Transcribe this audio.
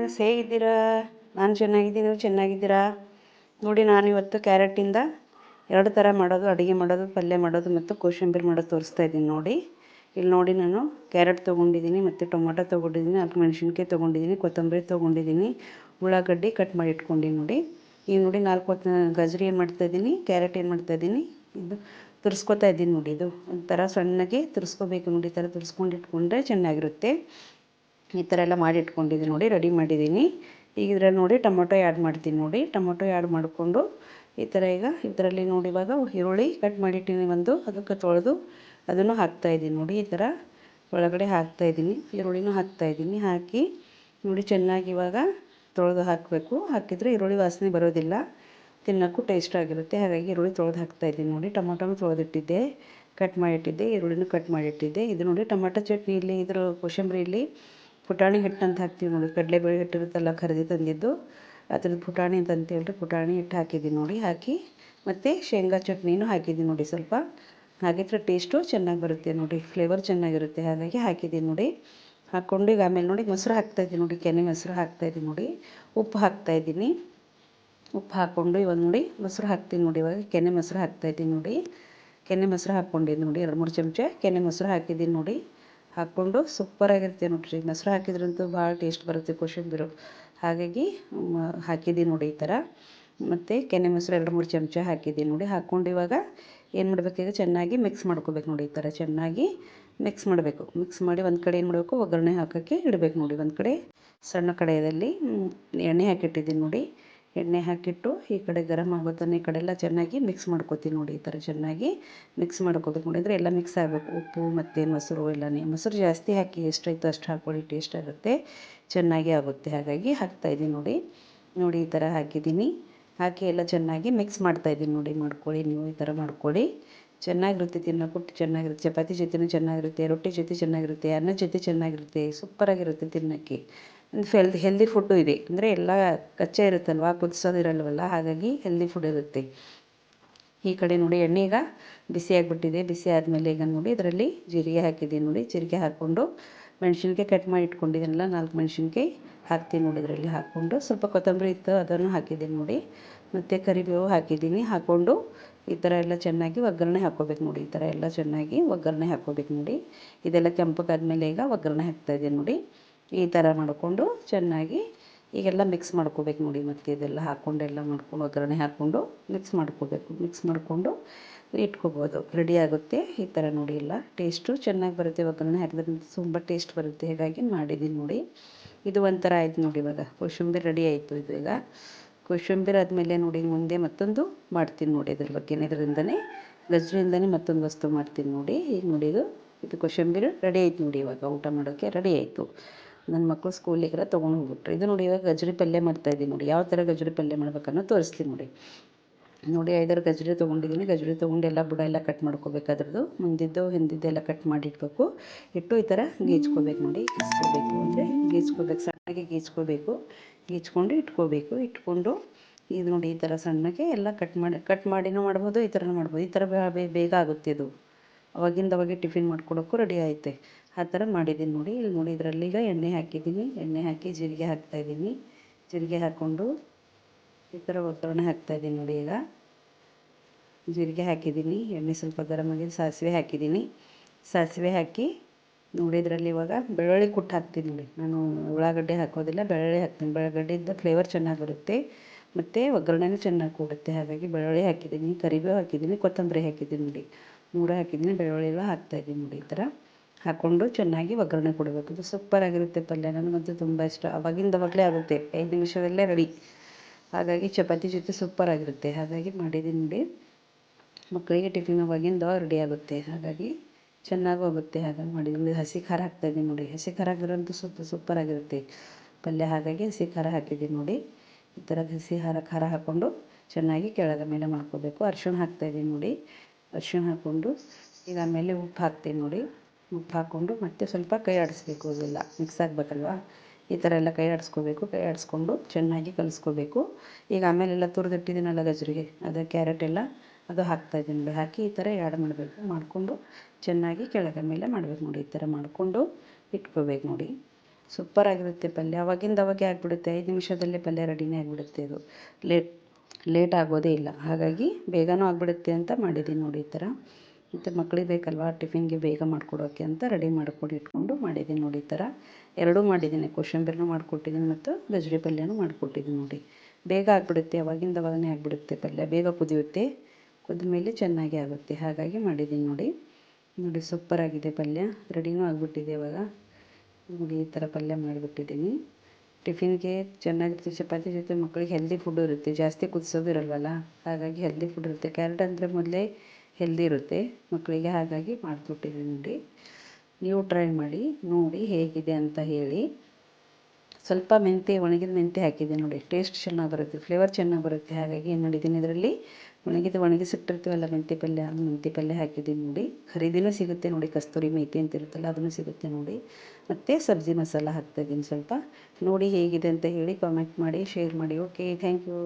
Friends ಹೇಗಿದ್ದೀರಾ ನಾನು ಚೆನ್ನಾಗಿದ್ದೀನಿ ಚೆನ್ನಾಗಿದ್ದೀರಾ? ನೋಡಿ, ನಾನು ಇವತ್ತು ಕ್ಯಾರೆಟಿಂದ ಎರಡು ಥರ ಮಾಡೋದು, ಅಡುಗೆ ಮಾಡೋದು, ಪಲ್ಯ ಮಾಡೋದು ಮತ್ತು ಕೋಸಂಬರಿ ಮಾಡೋದು ತೋರಿಸ್ತಾ ಇದ್ದೀನಿ ನೋಡಿ. ಇಲ್ಲಿ ನೋಡಿ ನಾನು ಕ್ಯಾರೆಟ್ ತೊಗೊಂಡಿದ್ದೀನಿ ಮತ್ತು ಟೊಮೊಟೊ ತೊಗೊಂಡಿದ್ದೀನಿ, ನಾಲ್ಕು ಮೆಣಸಿನ್ಕಾಯಿ ತೊಗೊಂಡಿದ್ದೀನಿ, ಕೊತ್ತಂಬರಿ ತೊಗೊಂಡಿದ್ದೀನಿ, ಉಳ್ಳಾಗಡ್ಡಿ ಕಟ್ ಮಾಡಿ ಇಟ್ಕೊಂಡಿನಿ ನೋಡಿ. ಈಗ ನೋಡಿ, ನಾಲ್ಕು ಹೊತ್ತು ಗಜ್ರಿ ಏನು ಮಾಡ್ತಾಯಿದ್ದೀನಿ ಕ್ಯಾರೆಟ್ ಏನು ಮಾಡ್ತಾ ಇದ್ದೀನಿ, ಇದು ತುರ್ಸ್ಕೊತಾ ಇದ್ದೀನಿ ನೋಡಿ ಇದು. ಒಂಥರ ಸಣ್ಣಗೆ ತುರ್ಸ್ಕೋಬೇಕು ನೋಡಿ, ಈ ಥರ ತುರ್ಸ್ಕೊಂಡು ಇಟ್ಕೊಂಡ್ರೆ ಚೆನ್ನಾಗಿರುತ್ತೆ. ಈ ಥರ ಎಲ್ಲ ಮಾಡಿ ಇಟ್ಕೊಂಡಿದ್ದೀನಿ ನೋಡಿ ರೆಡಿ ಮಾಡಿದ್ದೀನಿ. ಈಗ ಇದ್ರಲ್ಲಿ ನೋಡಿ ಟೊಮೊಟೊ ಆ್ಯಡ್ ಮಾಡ್ತೀನಿ ನೋಡಿ. ಟೊಮೊಟೊ ಆ್ಯಡ್ ಮಾಡಿಕೊಂಡು ಈ ಥರ ಈಗ ಇದರಲ್ಲಿ ನೋಡಿ ಇವಾಗ ಈರುಳ್ಳಿ ಕಟ್ ಮಾಡಿಟ್ಟಿನಿ ಒಂದು. ಅದಕ್ಕೆ ತೊಳೆದು ಅದನ್ನು ಹಾಕ್ತಾಯಿದ್ದೀನಿ ನೋಡಿ ಈ ಥರ. ಒಳಗಡೆ ಹಾಕ್ತಾಯಿದ್ದೀನಿ ಈರುಳ್ಳಿನೂ ಹಾಕ್ತಾಯಿದ್ದೀನಿ ಹಾಕಿ ನೋಡಿ ಚೆನ್ನಾಗಿ ಇವಾಗ ತೊಳೆದು ಹಾಕಬೇಕು. ಹಾಕಿದರೆ ಈರುಳ್ಳಿ ವಾಸನೆ ಬರೋದಿಲ್ಲ. ತಿನ್ನೋಕ್ಕೂ ಟೇಸ್ಟ್ ಆಗಿರುತ್ತೆ. ಹಾಗಾಗಿ ಈರುಳ್ಳಿ ತೊಳೆದು ಹಾಕ್ತಾಯಿದ್ದೀನಿ ನೋಡಿ. ಟೊಮೊಟೊನೂ ತೊಳೆದಿಟ್ಟಿದ್ದೆ. ಕಟ್ ಮಾಡಿಟ್ಟಿದ್ದೆ. ಈರುಳ್ಳಿನೂ ಕಟ್ ಮಾಡಿಟ್ಟಿದ್ದೆ. ಇದು ನೋಡಿ ಟೊಮೊಟೊ ಚಟ್ನಿ ಇಲ್ಲಿ ಇದ್ರ ಕೋಸಂಬರಿಯಲ್ಲಿ ಪುಟಾಣಿ ಹಿಟ್ಟು ಅಂತ ಹಾಕ್ತೀವಿ ನೋಡಿ. ಕಡಲೆಬೇಳೆ ಹಿಟ್ಟು ಇರುತ್ತಲ್ಲ, ಖರೀದಿ ತಂದಿದ್ದು, ಅದ್ರದ್ದು ಪುಟಾಣಿ ಅಂತ ಅಂತೇಳಿ ಪುಟಾಣಿ ಹಿಟ್ಟು ಹಾಕಿದ್ದೀನಿ ನೋಡಿ. ಹಾಕಿ ಮತ್ತು ಶೇಂಗಾ ಚಟ್ನಿನೂ ಹಾಕಿದ್ದೀನಿ ನೋಡಿ ಸ್ವಲ್ಪ. ಹಾಗಿದ್ರೆ ಟೇಸ್ಟು ಚೆನ್ನಾಗಿ ಬರುತ್ತೆ ನೋಡಿ. ಫ್ಲೇವರ್ ಚೆನ್ನಾಗಿರುತ್ತೆ. ಹಾಗಾಗಿ ಹಾಕಿದ್ದೀನಿ ನೋಡಿ. ಹಾಕ್ಕೊಂಡು ಈಗ ಆಮೇಲೆ ನೋಡಿ ಮೊಸರು ಹಾಕ್ತಾಯಿದ್ದೀನಿ ನೋಡಿ. ಕೆನೆ ಮೊಸರು ಹಾಕ್ತಾಯಿದ್ದೀನಿ ನೋಡಿ. ಉಪ್ಪು ಹಾಕ್ತಾಯಿದ್ದೀನಿ ಉಪ್ಪು ಹಾಕ್ಕೊಂಡು ಇವಾಗ ನೋಡಿ ಮೊಸರು ಹಾಕ್ತೀನಿ ನೋಡಿ. ಇವಾಗ ಕೆನೆ ಮೊಸರು ಹಾಕ್ತಾಯಿದ್ದೀನಿ ನೋಡಿ. ಕೆನೆ ಮೊಸರು ಹಾಕ್ಕೊಂಡಿದ್ದೀನಿ ನೋಡಿ. ಎರಡು ಮೂರು ಚಮಚ ಕೆನೆ ಮೊಸರು ಹಾಕಿದ್ದೀನಿ ನೋಡಿ. ಹಾಕ್ಕೊಂಡು ಸೂಪರಾಗಿರುತ್ತೆ ನೋಡಿರಿ. ಮೊಸರು ಹಾಕಿದ್ರಂತೂ ಭಾಳ ಟೇಸ್ಟ್ ಬರುತ್ತೆ ಕೋಸಂಬರಿ ಹಾಗಾಗಿ ಹಾಕಿದ್ದೀನಿ ನೋಡಿ ಈ ಥರ ಮತ್ತು ಕೆನೆ ಮೊಸರು ಎರಡು ಮೂರು ಚಮಚ ಹಾಕಿದ್ದೀನಿ ನೋಡಿ. ಹಾಕ್ಕೊಂಡು ಇವಾಗ ಏನು ಮಾಡಬೇಕೀಗ ಚೆನ್ನಾಗಿ ಮಿಕ್ಸ್ ಮಾಡ್ಕೋಬೇಕು ನೋಡಿ ಈ ಥರ ಚೆನ್ನಾಗಿ ಮಿಕ್ಸ್ ಮಾಡಬೇಕು. ಮಿಕ್ಸ್ ಮಾಡಿ ಒಂದು ಕಡೆ ಏನು ಮಾಡಬೇಕು? ಒಗ್ಗರಣೆ ಹಾಕೋಕ್ಕೆ ಇಡಬೇಕು ನೋಡಿ. ಒಂದು ಕಡೆ ಸಣ್ಣ ಕಡೆಯಲ್ಲಿ ಎಣ್ಣೆ ಹಾಕಿಟ್ಟಿದ್ದೀನಿ ನೋಡಿ. ಎಣ್ಣೆ ಹಾಕಿಟ್ಟು ಈ ಕಡೆ ಗರಂ ಆಗೋತನ ಈ ಕಡೆ ಎಲ್ಲ ಚೆನ್ನಾಗಿ ಮಿಕ್ಸ್ ಮಾಡ್ಕೊತೀನಿ ನೋಡಿ, ಈ ಥರ ಚೆನ್ನಾಗಿ ಮಿಕ್ಸ್ ಮಾಡ್ಕೋಬೇಕು ನೋಡಿ. ಅಂದರೆ ಎಲ್ಲ ಮಿಕ್ಸ್ ಆಗಬೇಕು. ಉಪ್ಪು ಮತ್ತು ಮೊಸರು ಎಲ್ಲನೇ. ಮೊಸರು ಜಾಸ್ತಿ ಹಾಕಿ ಎಷ್ಟಾಯ್ತು ಅಷ್ಟು ಹಾಕ್ಕೊಳ್ಳಿ ಟೇಸ್ಟ್ ಆಗುತ್ತೆ. ಚೆನ್ನಾಗಿ ಆಗುತ್ತೆ. ಹಾಗಾಗಿ ಹಾಕ್ತಾಯಿದ್ದೀನಿ ನೋಡಿ. ನೋಡಿ, ಈ ಥರ ಹಾಕಿದ್ದೀನಿ. ಹಾಕಿ ಎಲ್ಲ ಚೆನ್ನಾಗಿ ಮಿಕ್ಸ್ ಮಾಡ್ತಾಯಿದ್ದೀನಿ ನೋಡಿ. ಮಾಡ್ಕೊಳ್ಳಿ ನೀವು ಈ ಥರ ಮಾಡ್ಕೊಳ್ಳಿ. ಚೆನ್ನಾಗಿರುತ್ತೆ, ತಿನ್ನೋಕ್ಕೂ ಚೆನ್ನಾಗಿರುತ್ತೆ. ಚಪಾತಿ ಜೊತೆನೂ ಚೆನ್ನಾಗಿರುತ್ತೆ, ರೊಟ್ಟಿ ಜೊತೆ ಚೆನ್ನಾಗಿರುತ್ತೆ ಅನ್ನದ ಜೊತೆ ಚೆನ್ನಾಗಿರುತ್ತೆ. ಸೂಪರಾಗಿರುತ್ತೆ ತಿನ್ನೋಕ್ಕೆ. ಹೆಲ್ದಿ ಹೆಲ್ದಿ ಫುಡ್ಡು ಇದೆ. ಅಂದರೆ ಎಲ್ಲ ಕಚ್ಚಾ ಇರುತ್ತಲ್ವ? ಕುದಿಸೋದಿರಲ್ವಲ್ಲ? ಹಾಗಾಗಿ ಹೆಲ್ದಿ ಫುಡ್ ಇರುತ್ತೆ. ಈ ಕಡೆ ನೋಡಿ ಎಣ್ಣೆ ಈಗ ಬಿಸಿ ಆಗಿಬಿಟ್ಟಿದೆ. ಬಿಸಿ ಆದಮೇಲೆ ಈಗ ನೋಡಿ ಇದರಲ್ಲಿ ಜೀರಿಗೆ ಹಾಕಿದ್ದೀನಿ ನೋಡಿ. ಜೀರಿಗೆ ಹಾಕ್ಕೊಂಡು ಮೆಣಸಿನ್ಕಾಯಿ ಕಟ್ ಮಾಡಿ ಇಟ್ಕೊಂಡಿದ್ದೀನಲ್ಲ, ನಾಲ್ಕು ಮೆಣಸಿನ್ಕಾಯಿ ಹಾಕ್ತೀನಿ ನೋಡಿ ಇದರಲ್ಲಿ. ಹಾಕ್ಕೊಂಡು ಸ್ವಲ್ಪ ಕೊತ್ತಂಬರಿ ಇತ್ತು, ಅದನ್ನು ಹಾಕಿದ್ದೀನಿ ನೋಡಿ. ಮತ್ತು ಕರಿಬೇವು ಹಾಕಿದ್ದೀನಿ. ಹಾಕ್ಕೊಂಡು ಈ ಥರ ಎಲ್ಲ ಚೆನ್ನಾಗಿ ಒಗ್ಗರಣೆ ಹಾಕ್ಕೋಬೇಕು ನೋಡಿ. ಈ ಥರ ಎಲ್ಲ ಚೆನ್ನಾಗಿ ಒಗ್ಗರಣೆ ಹಾಕ್ಕೋಬೇಕು ನೋಡಿ. ಇದೆಲ್ಲ ಕೆಂಪಗಾದ್ಮೇಲೆ ಈಗ ಒಗ್ಗರಣೆ ಹಾಕ್ತಾಯಿದ್ದೀನಿ ನೋಡಿ. ಈ ಥರ ಮಾಡಿಕೊಂಡು ಚೆನ್ನಾಗಿ ಈಗೆಲ್ಲ ಮಿಕ್ಸ್ ಮಾಡ್ಕೊಬೇಕು ನೋಡಿ ಮತ್ತು ಇದೆಲ್ಲ ಹಾಕ್ಕೊಂಡು ಎಲ್ಲ ಮಾಡ್ಕೊಂಡು ಒಗ್ಗರಣೆ ಹಾಕ್ಕೊಂಡು ಮಿಕ್ಸ್ ಮಾಡ್ಕೊಬೇಕು. ಮಿಕ್ಸ್ ಮಾಡಿಕೊಂಡು ಇಟ್ಕೋಬೋದು. ರೆಡಿ ಆಗುತ್ತೆ. ಈ ಥರ ನೋಡಿ ಎಲ್ಲ ಟೇಸ್ಟು ಚೆನ್ನಾಗಿ ಬರುತ್ತೆ. ಒಗ್ಗರಣೆ ಹಾಕಿದ್ರಿಂದ ತುಂಬ ಟೇಸ್ಟ್ ಬರುತ್ತೆ. ಹೀಗಾಗಿ ಮಾಡಿದ್ದೀನಿ ನೋಡಿ. ಇದು ಒಂಥರ ಆಯ್ತು ನೋಡಿ ಇವಾಗ. ಕೊಶುಂಬಿ ರೆಡಿ ಆಯಿತು ಇದು ಈಗ. ಕೋಸಂಬರಿ ಆದಮೇಲೆ ನೋಡಿ ಮುಂದೆ ಮತ್ತೊಂದು ಮಾಡ್ತೀನಿ ನೋಡಿ ಅದ್ರ ಬಗ್ಗೆ. ಇದರಿಂದನೇ ಗಜ್ರಿಯಿಂದನೇ ಮತ್ತೊಂದು ವಸ್ತು ಮಾಡ್ತೀನಿ ನೋಡಿ. ಈಗ ನೋಡಿ ಇದು ಇದು ಕೋಸಂಬರಿ ರೆಡಿ ಆಯ್ತು ನೋಡಿ ಇವಾಗ. ಊಟ ಮಾಡೋಕ್ಕೆ ರೆಡಿ ಆಯಿತು. ನನ್ನ ಮಕ್ಕಳು ಸ್ಕೂಲಿಗೆಲ್ಲ ತೊಗೊಂಡು ಹೋಗ್ಬಿಟ್ರು. ಇದು ನೋಡಿ ಇವಾಗ ಗಜ್ರಿ ಪಲ್ಯ ಮಾಡ್ತಾಯಿದ್ದೀನಿ ನೋಡಿ. ಯಾವ ಥರ ಗಜ್ರಿ ಪಲ್ಯ ಮಾಡ್ಬೇಕನ್ನೋ ತೋರಿಸ್ತೀನಿ ನೋಡಿ. ನೋಡಿ ಐದಾರು ಗಜ್ಜರಿ ತೊಗೊಂಡಿದ್ದೀನಿ ಗಜ್ಜರಿ ತೊಗೊಂಡು ಎಲ್ಲ ಬುಡ ಎಲ್ಲ ಕಟ್ ಮಾಡ್ಕೋಬೇಕು ಅದ್ರದ್ದು. ಮುಂದಿದ್ದು, ಹಿಂದಿದ್ದು ಎಲ್ಲ ಕಟ್ ಮಾಡಿ ಇಟ್ಬೇಕು ಇಟ್ಟು ಈ ಥರ ಗೀಚ್ಕೋಬೇಕು ನೋಡಿ. ಗೀಚ್ಕೋಬೇಕು ಅಂದರೆ ಗೀಚ್ಕೋಬೇಕು, ಸಣ್ಣಗೆ ಗೀಚ್ಕೋಬೇಕು. ಗೀಚ್ಕೊಂಡು ಇಟ್ಕೋಬೇಕು. ಇಟ್ಕೊಂಡು ಇದು ನೋಡಿ ಈ ಥರ ಸಣ್ಣಗೆ ಎಲ್ಲ ಕಟ್ ಮಾಡಿ ಕಟ್ ಮಾಡಿನೂ ಮಾಡ್ಬೋದು, ಈ ಥರನೂ ಮಾಡ್ಬೋದು. ಈ ಥರ ಬೇಗ ಆಗುತ್ತೆ ಇದು. ಅವಾಗಿಂದ ಅವಾಗೆ ಟಿಫಿನ್ ಮಾಡ್ಕೊಡೋಕ್ಕೂ ರೆಡಿ ಐತೆ ಆ ಥರ ಮಾಡಿದ್ದೀನಿ ನೋಡಿ. ಇಲ್ಲಿ ನೋಡಿ ಇದರಲ್ಲಿ ಈಗ ಎಣ್ಣೆ ಹಾಕಿದ್ದೀನಿ. ಎಣ್ಣೆ ಹಾಕಿ ಜೀರಿಗೆ ಹಾಕ್ತಾಯಿದ್ದೀನಿ ಜೀರಿಗೆ ಹಾಕ್ಕೊಂಡು ಈ ಥರ ಒಗ್ಗರಣೆ ಹಾಕ್ತಾಯಿದ್ದೀನಿ ನೋಡಿ ಈಗ. ಜೀರಿಗೆ ಹಾಕಿದ್ದೀನಿ. ಎಣ್ಣೆ ಸ್ವಲ್ಪ ಗರಮ್ ಆಗಿದೆ ಸಾಸಿವೆ ಹಾಕಿದ್ದೀನಿ. ಸಾಸಿವೆ ಹಾಕಿ ನೋಡಿ ಇದರಲ್ಲಿ ಇವಾಗ ಬೆಳ್ಳುಳ್ಳಿ ಕುಟ್ಟು ಹಾಕ್ತೀನಿ ನೋಡಿ. ನಾನು ಉಳ್ಳಾಗಡ್ಡೆ ಹಾಕೋದಿಲ್ಲ. ಬೆಳ್ಳುಳ್ಳಿ ಹಾಕ್ತೀನಿ. ಬೆಳ್ಳುಳ್ಳಿಯಿಂದ ಫ್ಲೇವರ್ ಚೆನ್ನಾಗಿ ಬರುತ್ತೆ. ಮತ್ತು ಒಗ್ಗರಣೆನೂ ಚೆನ್ನಾಗಿ ಕೊಡುತ್ತೆ. ಹಾಗಾಗಿ ಬೆಳ್ಳುಳ್ಳಿ ಹಾಕಿದ್ದೀನಿ. ಕರಿಬೇವು ಹಾಕಿದ್ದೀನಿ. ಕೊತ್ತಂಬರಿ ಹಾಕಿದ್ದೀನಿ ನೋಡಿ. ಮೂರು ಹಾಕಿದ್ದೀನಿ. ಬೆಳ್ಳುಳ್ಳಿ ಎಲ್ಲ ಹಾಕ್ತಾಯಿದ್ದೀನಿ ನೋಡಿ ಈ ಥರ. ಹಾಕ್ಕೊಂಡು ಚೆನ್ನಾಗಿ ಒಗ್ಗರಣೆ ಕೊಡಬೇಕು. ಇದು ಸೂಪರಾಗಿರುತ್ತೆ ಪಲ್ಯ. ನನಗಂತೂ ತುಂಬ ಇಷ್ಟ. ಅವಾಗಿಂದ ಅವಾಗಲೇ ಆಗುತ್ತೆ. ಐದು ನಿಮಿಷದಲ್ಲೇ ರೆಡಿ ಹಾಗಾಗಿ ಚಪಾತಿ ಜೊತೆ ಸೂಪರಾಗಿರುತ್ತೆ ಹಾಗಾಗಿ ಮಾಡಿದ್ದೀನಿ ನೋಡಿ ಮಕ್ಕಳಿಗೆ ಟಿಫಿನ್ ಅವಾಗಿಂದ ರೆಡಿ ಆಗುತ್ತೆ. ಹಾಗಾಗಿ ಚೆನ್ನಾಗೂ ಆಗುತ್ತೆ ಹಾಗಾಗಿ ಮಾಡಿದ್ದೀನಿ ಹಸಿ ಖಾರ ಹಾಕ್ತಾಯಿದ್ದೀನಿ ನೋಡಿ. ಹಸಿ ಖಾರ ಹಾಕಿದ್ರಂತೂ ಸೂಪರ್ ಸೂಪರಾಗಿರುತ್ತೆ ಪಲ್ಯ. ಹಾಗಾಗಿ ಹಸಿ ಖಾರ ಹಾಕಿದ್ದೀನಿ ನೋಡಿ. ಈ ಥರ ಹಸಿ ಖಾರ ಖಾರ ಹಾಕ್ಕೊಂಡು ಚೆನ್ನಾಗಿ ಕೆಳಗೆ ಮೇಲೆ ಮಾಡ್ಕೋಬೇಕು. ಅರ್ಶಿಣ ಹಾಕ್ತಾಯಿದ್ದೀನಿ ನೋಡಿ. ಅರ್ಶಿಣ ಹಾಕ್ಕೊಂಡು ಈಗ ಆಮೇಲೆ ಉಪ್ಪು ಹಾಕ್ತೀನಿ ನೋಡಿ. ಉಪ್ಪು ಹಾಕ್ಕೊಂಡು ಮತ್ತೆ ಸ್ವಲ್ಪ ಕೈ ಆಡಿಸ್ಬೇಕು ಅದೆಲ್ಲ ಮಿಕ್ಸ್ ಆಗಬೇಕಲ್ವ? ಈ ಥರ ಎಲ್ಲ ಕೈ ಆಡಿಸ್ಕೋಬೇಕು, ಕೈ ಆಡಿಸ್ಕೊಂಡು ಚೆನ್ನಾಗಿ ಕಲಿಸ್ಕೋಬೇಕು. ಈಗ ಆಮೇಲೆಲ್ಲ ತುರಿದಿಟ್ಟಿದ್ದೀನಲ್ಲ ಗಜ್ರಿಗೆ, ಅದು ಕ್ಯಾರೆಟ್ ಎಲ್ಲ ಅದು ಹಾಕ್ತಾಯಿದ್ದೀನಿ ನೋಡಿ ಹಾಕಿ ಈ ಥರ ಆ್ಯಡ್ ಮಾಡಬೇಕು, ಮಾಡಿಕೊಂಡು ಚೆನ್ನಾಗಿ ಕೆಳಗೆ ಮೇಲೆ ಮಾಡಬೇಕು ನೋಡಿ, ಈ ಥರ ಮಾಡಿಕೊಂಡು ಇಟ್ಕೋಬೇಕು ನೋಡಿ. ಸೂಪರಾಗಿರುತ್ತೆ ಪಲ್ಯ. ಅವಾಗಿಂದ ಅವಾಗೆ ಆಗಿಬಿಡುತ್ತೆ, ಐದು ನಿಮಿಷದಲ್ಲೇ ಪಲ್ಯ ರೆಡಿನೇ ಆಗಿಬಿಡುತ್ತೆ ಅದು. ಲೇಟ್ ಲೇಟ್ ಆಗೋದೇ ಇಲ್ಲ. ಹಾಗಾಗಿ ಬೇಗನೂ ಆಗಿಬಿಡುತ್ತೆ ಅಂತ ಮಾಡಿದ್ದೀನಿ ನೋಡಿ ಈ ಥರ ಮತ್ತು ಮಕ್ಳಿಗೆ ಬೇಕಲ್ವ? ಟಿಫಿನ್ಗೆ ಬೇಗ ಮಾಡಿಕೊಡೋಕ್ಕೆ ಅಂತ ರೆಡಿ ಮಾಡ್ಕೊಂಡು ಇಟ್ಕೊಂಡು ಮಾಡಿದ್ದೀನಿ ನೋಡಿ ಈ ಥರ. ಎರಡೂ ಮಾಡಿದ್ದೀನಿ. ಕೋಸಂಬರಿನೂ ಮಾಡಿಕೊಟ್ಟಿದ್ದೀನಿ ಮತ್ತು ಗಜ್ಜರಿ ಪಲ್ಯನೂ ಮಾಡಿಕೊಟ್ಟಿದ್ದೀನಿ ನೋಡಿ. ಬೇಗ ಆಗಿಬಿಡುತ್ತೆ, ಅವಾಗಿಂದ ಅವಾಗನೇ ಆಗಿಬಿಡುತ್ತೆ ಪಲ್ಯ. ಬೇಗ ಕುದಿಯುತ್ತೆ. ಕುದ್ದ ಮೇಲೆ ಚೆನ್ನಾಗಿ ಆಗುತ್ತೆ. ಹಾಗಾಗಿ ಮಾಡಿದ್ದೀನಿ ನೋಡಿ. ನೋಡಿ ಸೂಪ್ಪರಾಗಿದೆ ಪಲ್ಯ. ರೆಡಿನೂ ಆಗಿಬಿಟ್ಟಿದೆ ಇವಾಗ. ನೋಡಿ, ಈ ಥರ ಪಲ್ಯ ಮಾಡಿಬಿಟ್ಟಿದ್ದೀನಿ. ಟಿಫಿನ್ಗೆ ಚೆನ್ನಾಗಿರುತ್ತೆ. ಚಪಾತಿ ಜೊತೆ ಮಕ್ಕಳಿಗೆ ಹೆಲ್ದಿ ಫುಡ್ ಇರುತ್ತೆ. ಜಾಸ್ತಿ ಕುದಿಸೋದು ಇರಲ್ವಲ್ಲ? ಹಾಗಾಗಿ ಹೆಲ್ದಿ ಫುಡ್ ಇರುತ್ತೆ. ಕ್ಯಾರೆಟ್ ಅಂದರೆ ಮೊದಲೇ ಹೆಲ್ದಿ ಇರುತ್ತೆ. ಮಕ್ಕಳಿಗೆ ಹಾಗಾಗಿ ಮಾಡಿಕೊಟ್ಟಿದ್ದೀನಿ ನೋಡಿ. ನೀವು ಟ್ರೈ ಮಾಡಿ, ನೋಡಿ ಹೇಗಿದೆ ಅಂತ ಹೇಳಿ. ಸ್ವಲ್ಪ ಮೆಂತ್ಯ, ಒಣಗಿದ ಮೆಂತ್ಯ ಹಾಕಿದ್ದೀನಿ ನೋಡಿ. ಟೇಸ್ಟ್ ಚೆನ್ನಾಗಿ ಬರುತ್ತೆ ಫ್ಲೇವರ್ ಚೆನ್ನಾಗಿ ಬರುತ್ತೆ. ಹಾಗಾಗಿ ಏನು ಮಾಡಿದ್ದೀನಿ ಇದರಲ್ಲಿ, ಒಣಗಿದ, ಒಣಗಿಸಿಟ್ಟಿರ್ತೀವಲ್ಲ ಮೆಂತ್ಯ ಪಲ್ಯ ಅದು ಮೆಂತ್ಯ ಪಲ್ಯ ಹಾಕಿದ್ದೀನಿ ನೋಡಿ. ಖರೀದಿನೂ ಸಿಗುತ್ತೆ ನೋಡಿ, ಕಸ್ತೂರಿ ಮೇಥಿ ಅಂತ ಇರುತ್ತಲ್ಲ, ಅದನ್ನು ಸಿಗುತ್ತೆ ನೋಡಿ. ಮತ್ತು ಸಬ್ಜಿ ಮಸಾಲ ಹಾಕ್ತಾಯಿದ್ದೀನಿ ಸ್ವಲ್ಪ. ನೋಡಿ ಹೇಗಿದೆ ಅಂತ ಹೇಳಿ ಕಾಮೆಂಟ್ ಮಾಡಿ ಶೇರ್ ಮಾಡಿ. Okay thank you